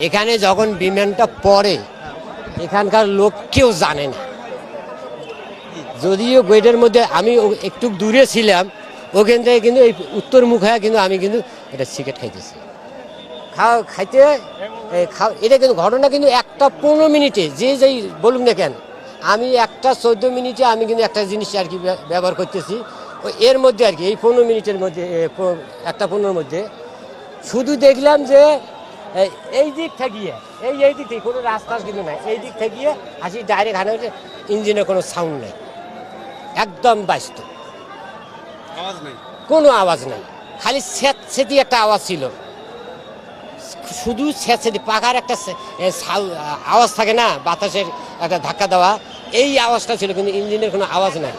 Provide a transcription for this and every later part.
এখানে যখন বিমানটা পড়ে, এখানকার লোক কেউ জানে না। যদিও গেটের মধ্যে আমি একটু দূরে ছিলাম, ওখান থেকে কিন্তু এই উত্তর মুখে কিন্তু আমি কিন্তু এটা সিগারেট খাইতেছি। খাওয়া খাইতে খাও, এটা কিন্তু ঘটনা কিন্তু একটা পনেরো মিনিটে, যে যেই বলুন না কেন। আমি একটা চোদ্দ মিনিটে আমি কিন্তু একটা জিনিস আর কি ব্যবহার করতেছি। এর মধ্যে আর কি, এই পনেরো মিনিটের মধ্যে একটা পনেরোর মধ্যে। শুধু দেখলাম যে এই- দিক থাকিয়ে এই এই দিক থেকে কোনো রাস্তা কিন্তু নাই। এই দিক থাকিয়ে আসি ডাইরেক্ট হানা হচ্ছে ইঞ্জিনের কোনো সাউন্ড নেই। একদম ব্যস্ত। আওয়াজ নাই? কোনো আওয়াজ নাই। খালি স্যাঁত সেতি একটা আওয়াজ ছিল। শুধু স্যাঁত সেতি পাখার একটা আওয়াজ থাকে না বাতাসের একটা ধাক্কা দেওয়া। এই আওয়াজটা ছিল কিন্তু ইঞ্জিনের কোনো আওয়াজ নাই।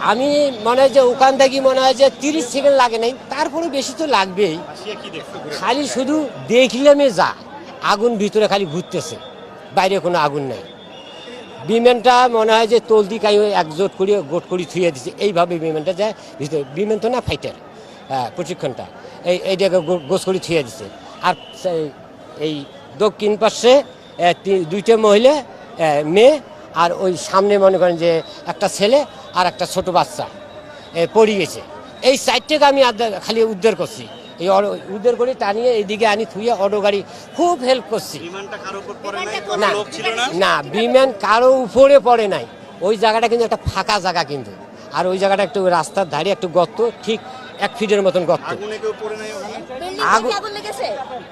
আমি মনে হয় যে ওখান থেকে মনে হয় যে তিরিশ সেকেন্ড লাগে নাই তারপরে বেশি তো লাগবেই। খালি শুধু দেখলামে যা আগুন ভিতরে খালি ঘুরতেছে বাইরে কোনো আগুন নাই। বিমানটা মনে হয় যে তলদি কাই একজোট করে গোট করে থুয়ে দিছে এইভাবে বিমানটা যায় ভিতরে বিমান তো না ফাইটার হ্যাঁ প্রশিক্ষণটা। এই এইটাকে গো- গোছ করে থুয়ে দিছে। আর এই দক্ষিণ পাশে দুইটা মহিলা মেয়ে আর ওই সামনে মনে করেন যে একটা ছেলে আর একটা ছোট বাচ্চা এ, পড়ে গেছে। এই সাইডটাকে আমি খালি উদ্ধার করছি। এই অটো- উদ্ধার করে টানিয়ে এইদিকে আনি থুয়ে অটো গাড়ি খুব হেল্প করছি। বিমানটা কারও উপর পড়ে নাই? কোনো না লোক ছিল না? না বিমান কারও উপরে পড়ে নাই। ওই জায়গাটা কিন্তু একটা ফাঁকা জায়গা কিন্তু। আর ওই জায়গাটা একটু রাস্তার ধারে একটু গর্ত ঠিক এক ফিটের মতন গর্ত। আগুনে কেউ পড়ে নাই ওখানে? বিল্ডিং আগুন- কি আগুন লেগেছে?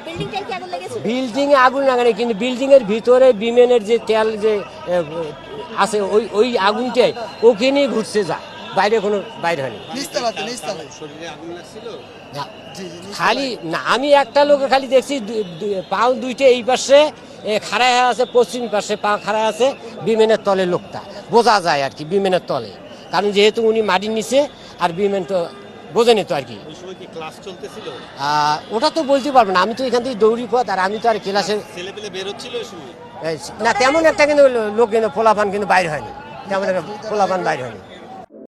বিল্ডিং কি আগুন লেগেছে? বিল্ডিং এ আগুন লাগানি কিন্তু বিল্ডিং এর ভিতরে বিমানের যে তেল যে আছে ওই ওই আগুনটাই ওখানেই ঘুরছে যা। বাইরে কোনো বাইরে হয়নি। খালি না আমি একটা লোকে খালি দেখছি পাও দুইটা এই পাশে এ, খাড়ায় আছে পশ্চিম পাশে পা খাড়ায় আছে বিমানের তলে লোকটা। বোঝা যায় আর কি বিমানের তলে। কারণ যেহেতু উনি মাটির নিচে আর বিমান তো বোঝেনি তো আর কি। ওটা তো বলতে পারব না। আমি তো এখান থেকে দৌড়ি পথ আর আমি তো আর ক্লাসে না তেমন একটা কিন্তু লোক কিন্তু ফোলাফান কিন্তু বাইরে হয়নি। তেমন একটা ফোলাফান বাইরে হয়নি।